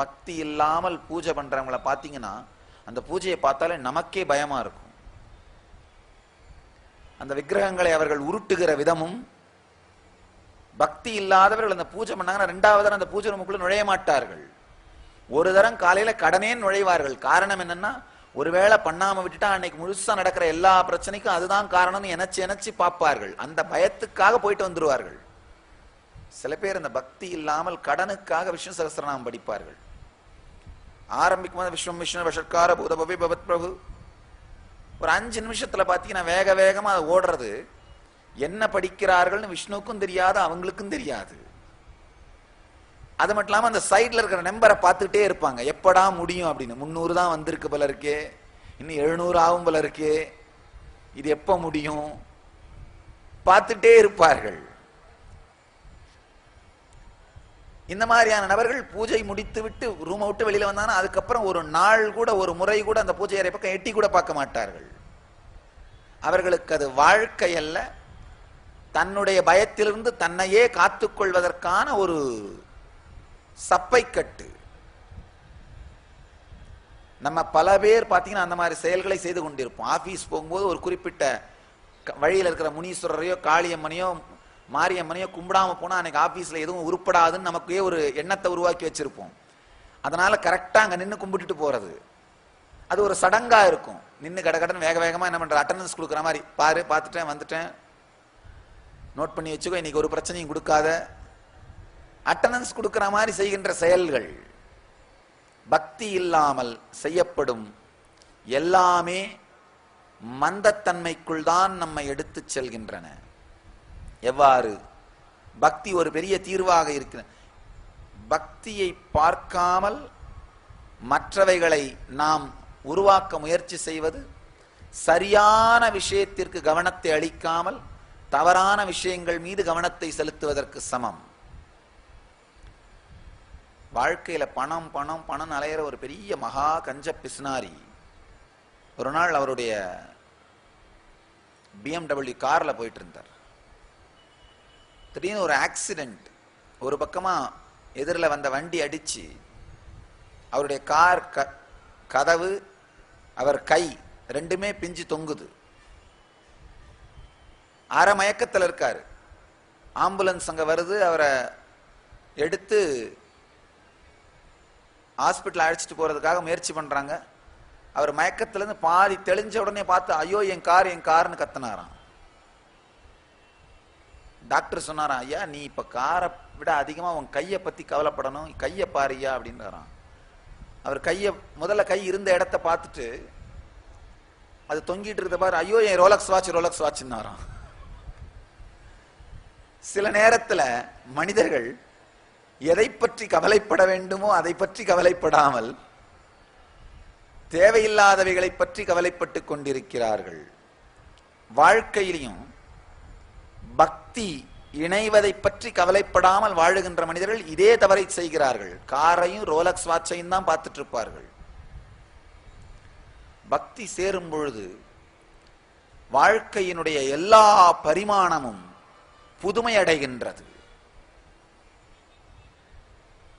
பக்தி இல்லாமல் பூஜை பண்றவங்கள பார்த்தீங்கன்னா அந்த பூஜையை பார்த்தாலே நமக்கே பயமா இருக்கும். அந்த விக்கிரகங்களை அவர்கள் உருட்டுகிற விதமும் பக்தி இல்லாதவர்கள் அந்த பூஜை பண்ணாங்கன்னா ரெண்டாவது அந்த பூஜை ரூமுக்குள்ள நுழைய மாட்டார்கள். ஒரு தரம் காலையில கடனே நுழைவார்கள். காரணம் என்னன்னா ஒருவேளை பண்ணாம விட்டுட்டா அன்னைக்கு முழுசா நடக்கிற எல்லா பிரச்சனைக்கும் அதுதான் காரணம்னு எனச்சு எனச்சு பார்ப்பார்கள். அந்த பயத்துக்காக போயிட்டு வந்துருவார்கள். சில பேர் இந்த பக்தி இல்லாமல் கடனுக்காக விஷ்ணு சகசிரநாமம் படிப்பார்கள். ஆரம்பிக்கும் விஸ்வம் விஷ்ணு வஷட்கார பூத பவி பவத் பிரபு. ஒரு அஞ்சு நிமிஷத்துல பாத்தீங்கன்னா வேக வேகமா அது ஓடுறது. என்ன படிக்கிறார்கள்னு விஷ்ணுவுக்கும் தெரியாது அவங்களுக்கும் தெரியாது. அது மட்டும் இல்லாம அந்த சைட்ல இருக்கிற நம்பரை பார்த்துட்டே இருப்பாங்க. எப்படா முடியும் அப்படின்னு. முந்நூறு தான் வந்திருக்கு போல இருக்கே. இன்னும் எழுநூறு ஆகும் போல இருக்கே. இது எப்ப முடியும்? பார்த்துட்டே இருப்பார்கள். இந்த மாதிரியான நபர்கள் பூஜை முடித்து விட்டு ரூமை விட்டு வெளியில வந்தாங்கன்னா அதுக்கப்புறம் ஒரு நாள் கூட ஒரு முறை கூட அந்த பூஜை அறை பக்கம் எட்டி கூட பார்க்க மாட்டார்கள். அவர்களுக்கு அது வாழ்க்கை அல்ல. தன்னுடைய பயத்திலிருந்து தன்னையே காத்துக்கொள்வதற்கான ஒரு சப்பைக்கட்டு. நம்ம பல பேர் பார்த்தீங்கன்னா அந்த மாதிரி செயல்களை செய்து கொண்டிருப்போம். ஆபீஸ் போகும்போது ஒரு குறிப்பிட்ட க- இருக்கிற முனீஸ்வரரையோ காளியம்மனையோ மாரியம்மனையோ கும்பிடாம போனா அன்னைக்கு ஆபீஸ்ல எதுவும் உருப்படாதுன்னு நமக்கே ஒரு எண்ணத்தை உருவாக்கி வச்சிருப்போம். அதனால கரெக்டா அங்க நின்று கும்பிட்டுட்டு போறது. அது ஒரு சடங்கா இருக்கும். நின்று கட கடன் வேக வேகமா என்ன பண்ற அட்டண்டன்ஸ் கொடுக்குற மாதிரி பாரு பார்த்துட்டேன் வந்துட்டேன். நோட் பண்ணி வச்சுக்கோ இன்னைக்கு ஒரு பிரச்சனையும் கொடுக்காத. அட்டண்டன்ஸ் கொடுக்குற மாதிரி செய்கின்ற செயல்கள் பக்தி இல்லாமல் செய்யப்படும். எல்லாமே மந்தத்தன்மைக்குள் தான் நம்மை எடுத்துச் செல்கின்றன. எவ்வாறு? பக்தி ஒரு பெரிய தீர்வாக இருக்கிற பக்தியை பார்க்காமல் மற்றவைகளை நாம் உருவாக்க முயற்சி செய்வது சரியான விஷயத்திற்கு கவனத்தை அளிக்காமல் தவறான விஷயங்கள் மீது கவனத்தை செலுத்துவதற்கு சமம். வாழ்க்கையில பணம் பணம் பணம் அலையிற ஒரு பெரிய மகா கஞ்ச பிஸ்னாரி ஒரு நாள் அவருடைய பிஎம்டபிள்யூ கார்ல போயிட்டு இருந்தார். திடீர்னு ஒரு ஆக்சிடென்ட் ஒரு பக்கமாக எதிரில் வந்த வண்டி அடித்து அவருடைய கார் க- கதவு அவர் கை ரெண்டுமே பிஞ்சு தொங்குது. அரை மயக்கத்தில் இருக்கார். ஆம்புலன்ஸ் அங்கே வருது அவரை எடுத்து ஹாஸ்பிட்டல் அழைச்சிட்டு போகிறதுக்காக முயற்சி பண்ணுறாங்க அவர் மயக்கத்துலேருந்து பாதி தெளிஞ்ச உடனே பார்த்து ஐயோ என் கார் என் கார்னு கத்தினாராம். டாக்டர் சொன்னாராம் ஐயா நீ இப்ப காரை விட அதிகமா உன் கையை பத்தி கவலைப்படணும். கையை பாருயா அப்படின்றாராம். அவர் கையை முதல்ல கை இருந்த இடத்த பார்த்துட்டு அது தொங்கிட்டு இருந்த பாரு ஐயோ என் ரோலக்ஸ் வாட்ச் ரோலக்ஸ் வாட்ச்னாராம். சில நேரத்துல மனிதர்கள் எதை பற்றி கவலைப்பட வேண்டுமோ அதை பற்றி கவலைப்படாமல் தேவையில்லாதவைகளை பற்றி கவலைப்பட்டு கொண்டிருக்கிறார்கள். வாழ்க்கையிலையும் பக்தி இணைவதை பற்றி கவலைப்படாமல் வாழுகின்ற மனிதர்கள் இதே தவறை செய்கிறார்கள். காரையும் ரோலக்ஸ் வாட்சையும் தான் பார்த்துட்டு இருப்பார்கள் பக்தி சேரும் பொழுது வாழ்க்கையினுடைய எல்லா பரிமாணமும் புதுமை அடைகின்றது